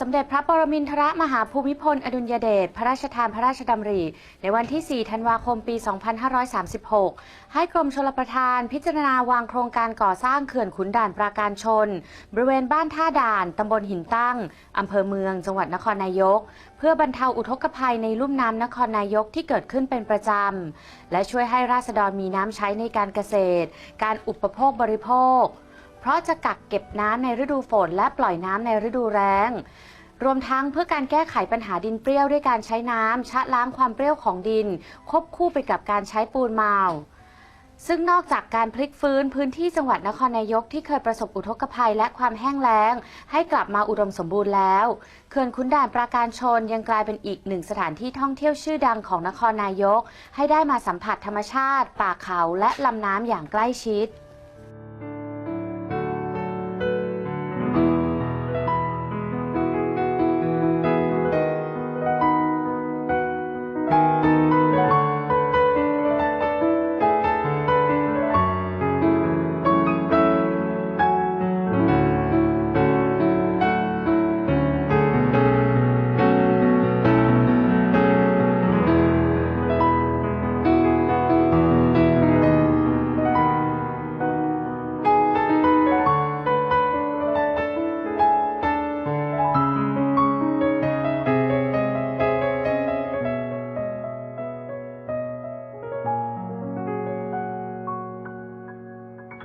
สมเด็จพระปรมินทรมหาภูมิพล อดุลยเดชพระราชทานพระราชดำริ ในวันที่ 4 ธันวาคม ปี 2536 ให้กรมชลประทานพิจารณาวางโครงการก่อสร้างเขื่อนขุนด่านปราการชน บริเวณบ้านท่าด่านตำบลหินตั้งอำเภอเมือง จังหวัดนครนายก เพื่อบรรเทาอุทกภัยในลุ่มน้ำนครนายกที่เกิดขึ้นเป็นประจำ และช่วยให้ราษฎรมีน้ำใช้ในการเกษตร การอุปโภคบริโภคเพราะจะกักเก็บน้ำในฤดูฝนและปล่อยน้ำในฤดูแล้ง รวมทั้งเพื่อการแก้ไขปัญหาดินเปรี้ยวด้วยการใช้น้ำชะล้างความเปรี้ยวของดิน ควบคู่ไปกับการใช้ปูนมาวซึ่งนอกจากการพลิกฟื้นพื้นที่จังหวัดนครนายกที่เคยประสบอุทกภัยและความแห้งแล้ง ให้กลับมาอุดมสมบูรณ์แล้วเขื่อนขุนด่านปราการชนยังกลายเป็นอีกหนึ่งสถานที่ท่องเที่ยวชื่อดังของนครนายก ให้ได้มาสัมผัสธรรมชาติ ป่าเขาและลำน้ำอย่างใกล้ชิด